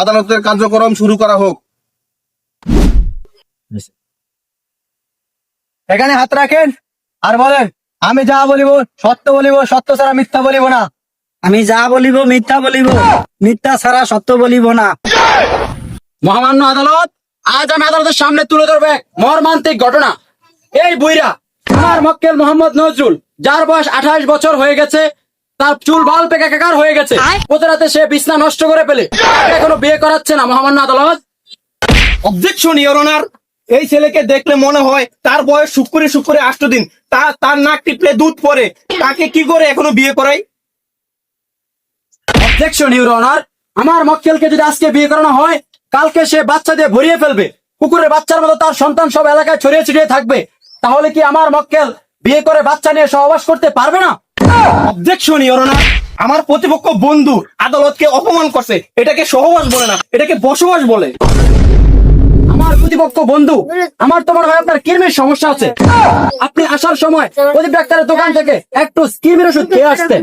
আদালতের কার্যক্রম শুরু করা হোক। এখানে হাত রাখেন। আর বলেন, আমি যা বলিব সত্য বলিব, সত্য ছাড়া মিথ্যা বলিব না। আমি যা বলিব মিথ্যা বলিব, মিথ্যা ছাড়া সত্য বলিব না। মহামান্য আদালত, আজ আমি আদালতের সামনে তুলে ধরবে মর্মান্তিক ঘটনা। এই বুইরা আমার মক্কেল মোহাম্মদ নজরুল, যার বয়স আঠাশ বছর হয়ে গেছে তার চুল বাল পেকে কাকার হয়ে গেছে। প্রতিরাতে সে বিছনা নষ্ট করে ফেলে। এখনও বিয়ে করাচ্ছে না মহামান্য আদালত। অবজেকশন ইওর অনার এই ছেলেকে দেখলে মনে হয় তার বয়স শুক্রে শুক্রে আষ্ট দিন। তা তার নাক টিপলে দুধ পরে। তাকে কি করে এখনও বিয়ে করাই? অবজেকশন ইউর অনার আমার মক্কেলকে যদি আজকে বিয়ে করানো হয় কালকে সে বাচ্চা দিয়ে ভরিয়ে ফেলবে। কুকুরের বাচ্চার মতো তার সন্তান সব এলাকায় ছড়িয়ে ছিটিয়ে থাকবে। তাহলে কি আমার মক্কেল বিয়ে করে বাচ্চা নিয়ে সহবাস করতে পারবে না? অবজেকশন ইওর অনার আমার প্রতিপক্ষ বন্ধু আদালতকে অপমান করছে। এটাকে সহবাস বলে না এটাকে বসবাস বলে। আমার প্রতিপক্ষ বন্ধু আমার তোমার হয় আপনার কিরমির সমস্যা আছে। আপনি আসার সময় প্রদীপ ডাক্তারের দোকান থেকে একটু স্কিমের ওষুধ খেয়ে আসতেন।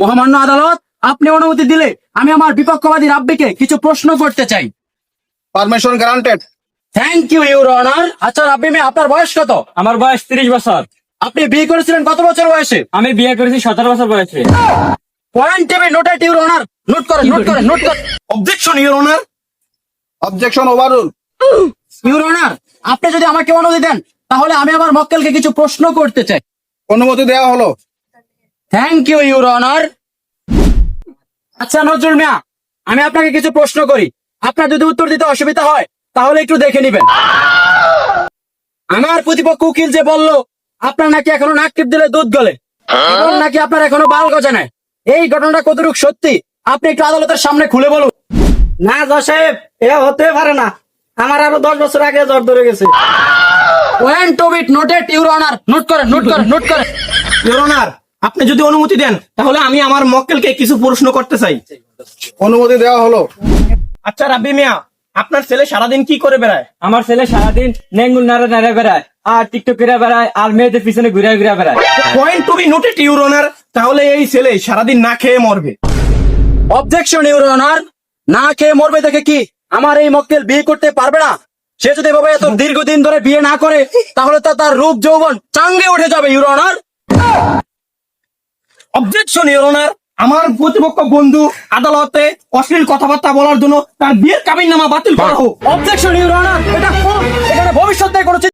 মহামান্য আদালত আপনি অনুমতি দিলে আমি আমার বিপক্ষবাদী রাব্বিকে কিছু প্রশ্ন করতে চাই। Permission granted thank you your honour আচ্ছা রাব্বি মেয়ে আপনার বয়স কত? আমার বয়স তিরিশ বছর। আপনি বিয়ে করেছিলেন কত বছর বয়সে? আমি বিয়ে করেছি সতেরো বছর বয়সে। Point table noted your honour note করেন নোট করেন নোট করেন objection your honour objection overrule your honour আপনি যদি আমাকে অনুমতি দেন তাহলে আমি আমার মক্কেলকে কিছু প্রশ্ন করতে চাই। অনুমতি দেওয়া হলো। থ্যাংক ইউ ইউর অনার আচ্ছা নজরুল মিয়া আমি আপনাকে কিছু প্রশ্ন করি। আপনার যদি উত্তর দিতে অসুবিধা হয় তাহলে একটু দেখে নিবেন। আমার প্রতিপক্ষ উকিল যে বলল আপনার নাকি এখনও নাক টিপ দিলে দুধ গলে? নাকি আপনার এখনও বাল গজে নাই? এই ঘটনাটা কতটুকু সত্যি? আপনি একটু আদালতের সামনে খুলে বলুন। না জজ সাহেব এ হতে পারে না। আমার আরও দশ বছর আগে জ্বর ধরে গেছে। Point of it noted your honour note করেন নোট করেন নোট করেন। ইওর অনার আপনি যদি অনুমতি দেন তাহলে আমি আমার মক্কেলকে কিছু প্রশ্ন করতে চাই। অনুমতি দেওয়া হলো। আচ্ছা রাব্বি মিয়া আপনার ছেলে সারাদিন কি করে বেড়ায়? আমার ছেলে সারাদিন নেঙ্গুল নাড়া নাড়া বেড়ায় আর টিকটক করে বেড়ায় আর মেয়েদের পিছনে ঘুরে ঘুরে বেড়ায়। Point to be noted your honour তাহলে এই ছেলে সারাদিন না খেয়ে মরবে। অবজেকশন ইউর অনার না খেয়ে মরবে দেখে কি? আমার এই মক্কেল বিয়ে করতে পারবে না। সে যদি এভাবে এত দীর্ঘদিন ধরে বিয়ে না করে তাহলে তো তার রূপ যৌবন চাঙ্গে উঠে যাবে your honour objection your honour আমার প্রতিপক্ষ বন্ধু আদালতে অশ্লীল কথাবার্তা বলার জন্য তার বিয়ের কাবিন নামা বাতিল করা হোক অবজেকশন ইউর অনার এটা। এখানে ভবিষ্যতে কোনো